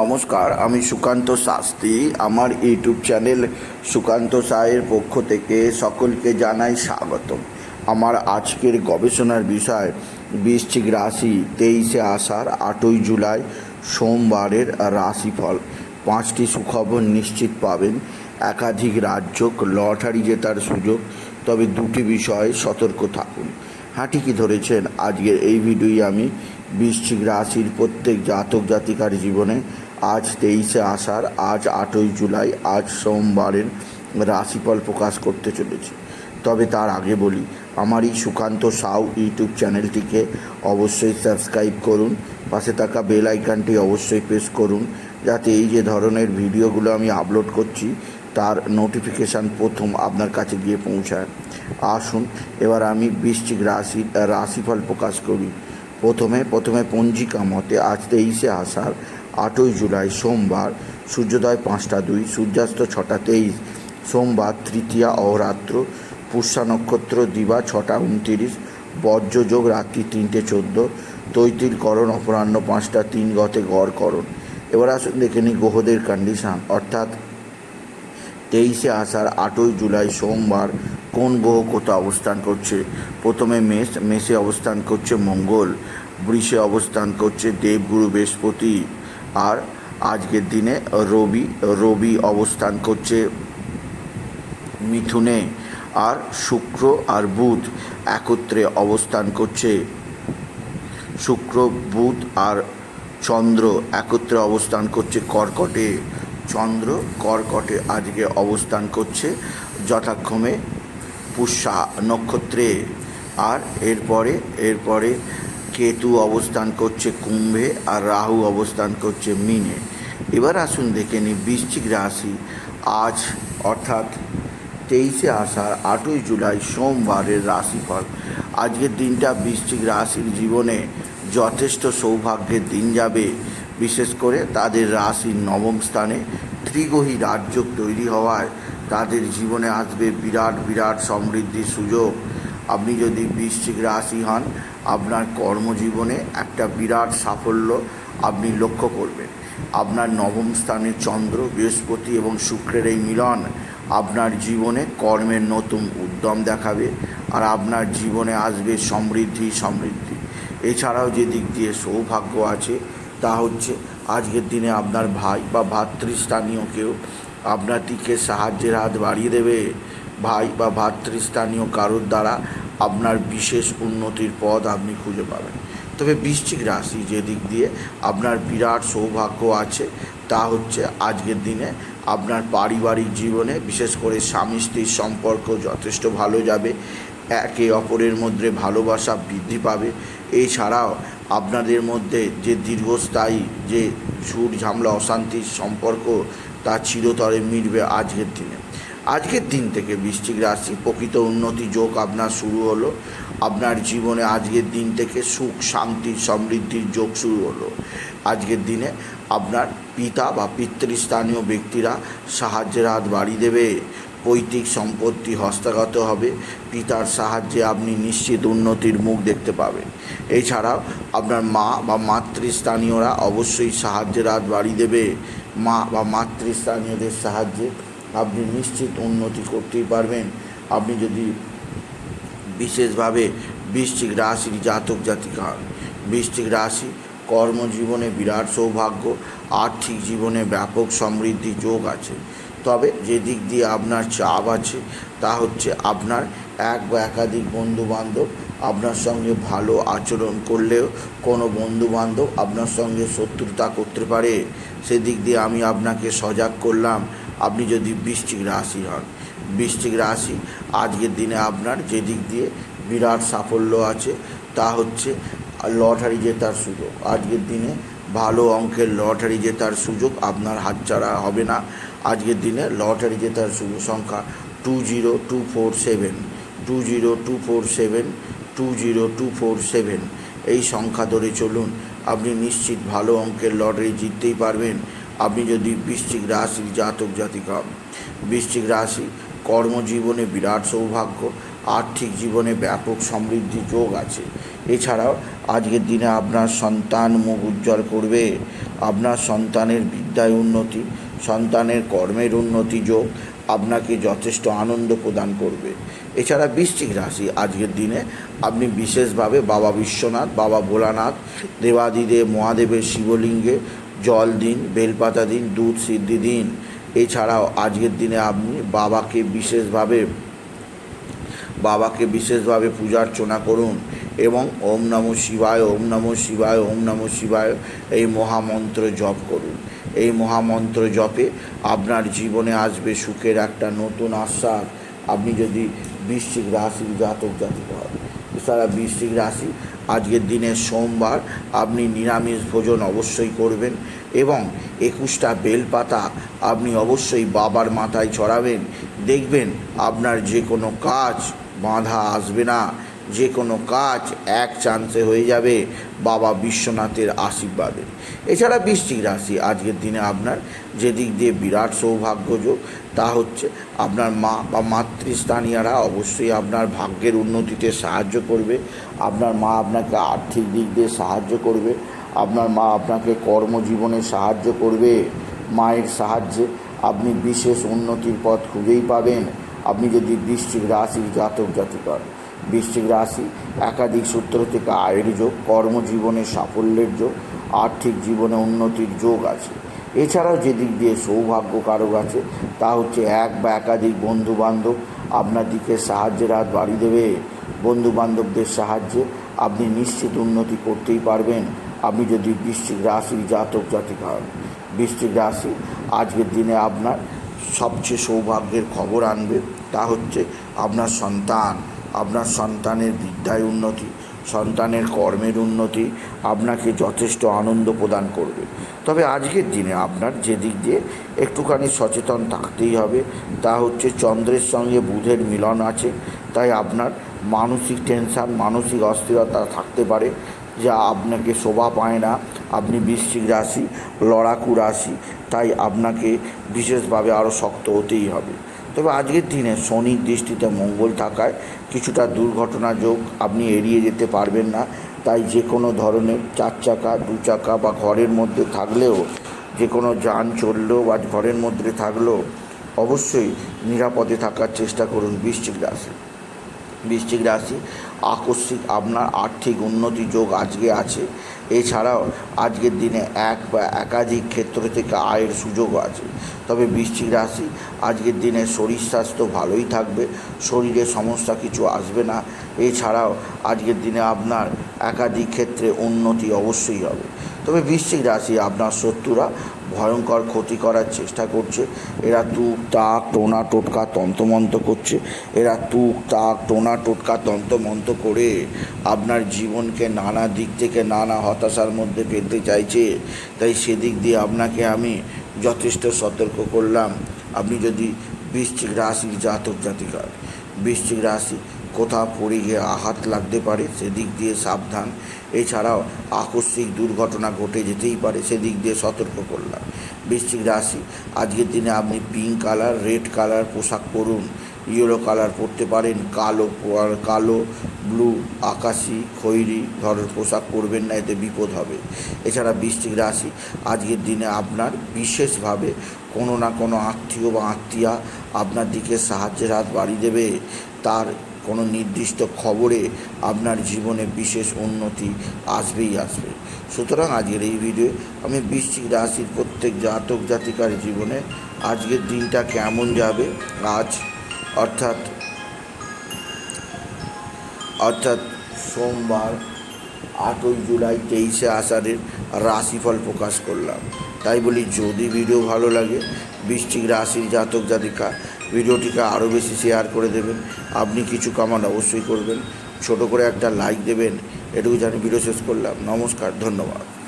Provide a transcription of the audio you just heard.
নমস্কার, আমি সুকান্ত শাস্ত্রী। আমার ইউটিউব চ্যানেল সুকান্ত সায়ের পক্ষ থেকে সকলকে জানাই স্বাগতম। আমার আজকের গবেষণার বিষয়, বৃশ্চিক রাশি তেইশে আষাঢ়, আটই জুলাই, সোমবারের রাশিফল। পাঁচটি সুখবর নিশ্চিত পাবেন। একাধিক রাজ্য লটারি জেতার সুযোগ। তবে দুটি বিষয়ে সতর্ক থাকুন। হাঁটি ঠিকই ধরেছেন? আজকের এই ভিডিওই আমি বৃশ্চিক রাশির প্রত্যেক জাতক জাতিকার জীবনে আজ তেইশে আষাঢ়, আজ আটই জুলাই, আজ সোমবারের রাশিফল প্রকাশ করতে চলেছি। তবে তার আগে বলি, আমার এই সুকান্ত সাউ ইউটিউব চ্যানেলটিকে অবশ্যই সাবস্ক্রাইব করুন, পাশে থাকা বেল আইকনটি অবশ্যই প্রেস করুন, যাতে এই যে ধরনের ভিডিওগুলো আমি আপলোড করছি, তার নোটিফিকেশান প্রথম আপনার কাছে গিয়ে পৌঁছায়। আসুন, এবার আমি বৃশ্চিক রাশির রাশিফল প্রকাশ করি। প্রথমে প্রথমে পঞ্জিকা মতে আজ তেইশে আষাঢ় আটই জুলাই সোমবার, সূর্যোদয় পাঁচটা দুই, সূর্যাস্ত ছটা তেইশ, সোমবার তৃতীয়া অহরাত্র, পুষ্যা নক্ষত্র দিবা ছটা উনতিরিশ, বজ্রযোগ রাত্রি তিনটে চোদ্দ তৈতিলকরণ অপরাহ্ন পাঁচটা তিন, গতে গড়করণ এবার আসুন দেখে নিই গ্রহদের কন্ডিশান অর্থাৎ তেইশে আষাঢ়, আটই জুলাই সোমবার কোন গ্রহ কোথা অবস্থান করছে? প্রথমে মেষ, মেষে অবস্থান করছে মঙ্গল, বৃষে অবস্থান করছে দেবগুরু বৃহস্পতি। আর আজকের দিনে রবি রবি অবস্থান করছে মিথুনে আর শুক্র আর বুধ একত্রে অবস্থান করছে। শুক্র, বুধ আর চন্দ্র একত্রে অবস্থান করছে কর্কটে। চন্দ্র কর্কটে আজকে অবস্থান করছে যথাক্রমে পুষ্যা নক্ষত্রে। আর এরপরে এরপরে কেতু অবস্থান করছে কুম্ভে আর রাহু অবস্থান করছে মিনে। এবার আসুন দেখে নিই বৃশ্চিক রাশি। আজ অর্থাৎ তেইশে আষাঢ়, আটই জুলাই সোমবারের রাশিফল। আজকের দিনটা বৃশ্চিক রাশির জীবনে যথেষ্ট সৌভাগ্যের দিন যাবে। বিশেষ করে তাদের রাশির নবম স্থানে ত্রিগ্রহী রাজ্য তৈরি হওয়ায় তাদের জীবনে আসবে বিরাট বিরাট সমৃদ্ধির সুযোগ। আপনি যদি বৃশ্চিক রাশি হন, আপনার কর্মজীবনে একটা বিরাট সাফল্য আপনি লক্ষ্য করবেন। আপনার নবম স্থানে চন্দ্র, বৃহস্পতি এবং শুক্রের এই মিলন আপনার জীবনে কর্মের নতুন উদ্যম দেখাবে আর আপনার জীবনে আসবে সমৃদ্ধি সমৃদ্ধি। এছাড়াও যে দিক দিয়ে সৌভাগ্য আছে, তা হচ্ছে আজকের দিনে আপনার ভাই বা ভাতৃস্থানীয় কেউ আপনার দিকে সাহায্যের হাত বাড়িয়ে দেবে। ভাই বা ভাতৃস্থানীয় কারোর দ্বারা আপনার বিশেষ উন্নতির পথ আপনি খুঁজে পাবেন। তবে বৃশ্চিক রাশি যে দিক দিয়ে আপনার বিরাট সৌভাগ্য আছে, তা হচ্ছে আজকের দিনে আপনার পারিবারিক জীবনে বিশেষ করে স্বামী স্ত্রীর সম্পর্ক যথেষ্ট ভালো যাবে, একে অপরের মধ্যে ভালোবাসা বৃদ্ধি পাবে। এছাড়াও আপনাদের মধ্যে যে দীর্ঘস্থায়ী, যে ঝুট ঝামলা, অশান্তির সম্পর্ক, তা চিরতরে মিটবে আজকের দিনে। আজকের দিন থেকে বৃশ্চিক রাশি, প্রকৃত উন্নতি যোগ আপনার শুরু হলো। আপনার জীবনে আজকের দিন থেকে সুখ, শান্তি, সমৃদ্ধির যোগ শুরু হলো। আজকের দিনে আপনার পিতা বা পিতৃস্থানীয় ব্যক্তিরা সাহায্যের হাত বাড়িয়ে দেবে। পৈতৃক সম্পত্তি হস্তগত হবে। পিতার সাহায্যে আপনি নিশ্চিত উন্নতির মুখ দেখতে পাবেন। এছাড়াও আপনার মা বা মাতৃস্থানীয়রা অবশ্যই সাহায্যের হাত বাড়িয়ে দেবে। মা বা মাতৃস্থানীয়দের সাহায্যে আপনি নিশ্চিত উন্নতি করতেই পারবেন। আপনি যদি বিশেষভাবে বৃশ্চিক রাশির জাতক জাতিকা বৃশ্চিক রাশি কর্মজীবনে বিরাট সৌভাগ্য, আর্থিক জীবনে ব্যাপক সমৃদ্ধি যোগ আছে। তবে যে দিক দিয়ে আপনার চাপ আছে, তা হচ্ছে আপনার এক বা একাধিক বন্ধুবান্ধব আপনার সঙ্গে ভালো আচরণ করলেও কোনো বন্ধুবান্ধব আপনার সঙ্গে শত্রুতা করতে পারে। সেদিক দিয়ে আমি আপনাকে সজাগ করলাম। আপনি যদি বৃশ্চিক রাশি হন বৃষ্টিক রাশি আজকের দিনে আপনার যে দিক দিয়ে বিরাট সাফল্য আছে, তা হচ্ছে লটারি জেতার সুযোগ। আজকের দিনে ভালো অঙ্কের লটারি জেতার সুযোগ আপনার হাতছাড়া হবে না। আজকের দিনে লটারি জেতার সুযোগ সংখ্যা two zero two four seven, two zero two four seven, two zero two four seven. এই সংখ্যা ধরে চলুন, আপনি নিশ্চিত ভালো অঙ্কের লটারি জিততেই পারবেন। আপনি যদি বৃশ্চিক রাশির জাতক, জাতিকা। বৃশ্চিক রাশি, কর্মজীবনে বিরাট সৌভাগ্য, আর্থিক জীবনে ব্যাপক সমৃদ্ধি যোগ আছে এছাড়াও আজকের দিনে আপনার সন্তান মুখ উজ্জ্বল করবে, আপনার সন্তানের বিদ্যায় উন্নতি, সন্তানের কর্মের উন্নতি যোগ আপনাকে যথেষ্ট আনন্দ প্রদান করবে এছাড়া বৃশ্চিক রাশি, আজকের দিনে আপনি বিশেষভাবে বাবা বিশ্বনাথ, বাবা ভোলানাথ, দেবাদিদেব, মহাদেবের শিবলিঙ্গে জল দিন, বেলপাতা দিন, দুধ সিদ্ধি দিন। এছাড়াও আজকের দিনে আপনি বাবাকে বিশেষভাবে বাবাকে বিশেষভাবে পূজার্চনা করুন এবং ওম নম শিবায়, ওম নম শিবায়, ওম নম শিবায় এই মহামন্ত্র জপ করুন। এই মহামন্ত্র জপে আপনার জীবনে আসবে সুখের একটা নতুন আশ্বাস। আপনি যদি বৃশ্চিক রাশির জাতক জাতিক হন, এছাড়া বৃশ্চিক রাশি আজকের দিনে সোমবার আপনি নিরামিষ ভোজন অবশ্যই করবেন এবং একুশটা বেলপাতা আপনি অবশ্যই বাবার মাথায় ছড়াবেন। দেখবেন আপনার যে কোনো কাজ বাঁধা আসবে না। যে কোনো কাজ এক চান্সে হয়ে যাবে বাবা বিশ্বনাথের আশীর্বাদে। এছাড়া বৃশ্চিক রাশি, আজকের দিনে আপনার যেদিক দিয়ে বিরাট সৌভাগ্যযোগ, তা হচ্ছে আপনার মা বা মাতৃস্থানীয়রা অবশ্যই আপনার ভাগ্যের উন্নতিতে সাহায্য করবে। আপনার মা আপনাকে আর্থিক দিক দিয়ে সাহায্য করবে। আপনার মা আপনাকে কর্মজীবনে সাহায্য করবে। মায়ের সাহায্যে আপনি বিশেষ উন্নতির পথ খুঁজেই পাবেন। আপনি যদি বৃশ্চিক রাশির জাতক জাতিকার বৃশ্চিক রাশি, একাধিক সূত্র থেকে আয়ের যোগ, কর্মজীবনে সাফল্যের যোগ, আর্থিক জীবনে উন্নতির যোগ আছে। এছাড়াও যে দিক দিয়ে সৌভাগ্য কারক আছে, তা হচ্ছে এক বা একাধিক বন্ধু বান্ধব আপনার দিকে সাহায্যের হাত বাড়িয়ে দেবে। বন্ধু বান্ধবদের সাহায্যে আপনি নিশ্চিত উন্নতি করতেই পারবেন। আপনি যদি বৃশ্চিক রাশির জাতক, জাতিকা হন। বৃশ্চিক রাশি আজকের দিনে আপনার সবচেয়ে সৌভাগ্যের খবর আনবে, তা হচ্ছে আপনার সন্তান। আপনার সন্তানের বিদ্যায় উন্নতি, সন্তানের কর্মের উন্নতি আপনাকে যথেষ্ট আনন্দ প্রদান করবে। তবে আজকের দিনে আপনার যে দিক দিয়ে একটুখানি সচেতন থাকতেই হবে, তা হচ্ছে চন্দ্রের সঙ্গে বুধের মিলন আছে, তাই আপনার মানসিক টেনশান, মানসিক অস্থিরতা থাকতে পারে, যা আপনাকে শোভা পায় না। আপনি বৃশ্চিক রাশি, লড়াকু রাশি, তাই আপনাকে বিশেষভাবে আরও শক্ত হতেই হবে। তবে আজকের দিনে শনির দৃষ্টিতে মঙ্গল থাকায় কিছুটা দুর্ঘটনা যোগ আপনি এড়িয়ে যেতে পারবেন না। তাই যে কোনো ধরনের চার চাকা, দু চাকা বা ঘরের মধ্যে থাকলেও যে কোনো যান চললেও বা ঘরের মধ্যে থাকলেও, অবশ্যই নিরাপদে থাকার চেষ্টা করুন বৃশ্চিক রাশি। বৃশ্চিক রাশি, আকস্মিক আপনার আর্থিক উন্নতি যোগ আজকে আছে। এছাড়াও আজকের দিনে এক বা একাধিক ক্ষেত্র থেকে আয়ের সুযোগও আছে। তবে বৃশ্চিক রাশি আজকের দিনে শরীর স্বাস্থ্য ভালোই থাকবে, শরীরে সমস্যা কিছু আসবে না। এছাড়াও আজকের দিনে আপনার একাধিক ক্ষেত্রে উন্নতি অবশ্যই হবে। তবে বৃশ্চিক রাশি আপনার শত্রুরা ভয়ঙ্কর ক্ষতি করার চেষ্টা করছে। এরা তুক, তাক, টোনা, টোটকা, তন্তমন্ত করছে। এরা তুক, তাক, টোনা, টোটকা, তন্তমন্ত করে আপনার জীবনকে নানা দিক থেকে নানা হতাশার মধ্যে ফেলতে চাইছে। তাই সেদিক দিয়ে আপনাকে আমি যথেষ্ট সতর্ক করলাম। আপনি যদি বৃশ্চিক রাশির জাতক জাতিকার বৃশ্চিক রাশি। কোথাও পড়ে গিয়ে আঘাত লাগতে পারে, সেদিক দিয়ে সাবধান। এছাড়াও আকস্মিক দুর্ঘটনা ঘটে যেতেই পারে, সেদিক দিয়ে সতর্ক করলাম। বৃশ্চিক রাশি, আজকের দিনে আপনি পিঙ্ক কালার রেড কালার পোশাক পরুন। ইয়েলো কালার পরতে পারেন, কালো কালো, ব্লু, আকাশি খয়েরি ধরনের পোশাক পরবেন না, এতে বিপদ হবে। এছাড়া বৃশ্চিক রাশি, আজকের দিনে আপনার বিশেষভাবে কোনো না কোনো আত্মীয় বা আত্মীয়া আপনার দিকে সাহায্যের হাত বাড়িয়ে দেবে। তার কোনো নির্দিষ্ট খবরে আপনার জীবনে বিশেষ উন্নতি আসবেই আসবে। সুতরাং আজকের এই ভিডিও আমি বৃশ্চিক রাশির প্রত্যেক জাতক জাতিকার জীবনে আজকের দিনটা কেমন যাবে, আজ অর্থাৎ অর্থাৎ সোমবার আটই জুলাই তেইশে আষাঢ়ের রাশিফল প্রকাশ করলাম। তাই বলি, যদি ভিডিও ভালো লাগে, বৃশ্চিক রাশির জাতক জাতিকা, ভিডিওটিকে আরও বেশি শেয়ার করে দেবেন। আপনি কিছু কামান অবশ্যই করবেন। ছোট করে একটা লাইক দেবেন। এটুকু জানি ভিডিও শেষ করলাম। নমস্কার, ধন্যবাদ।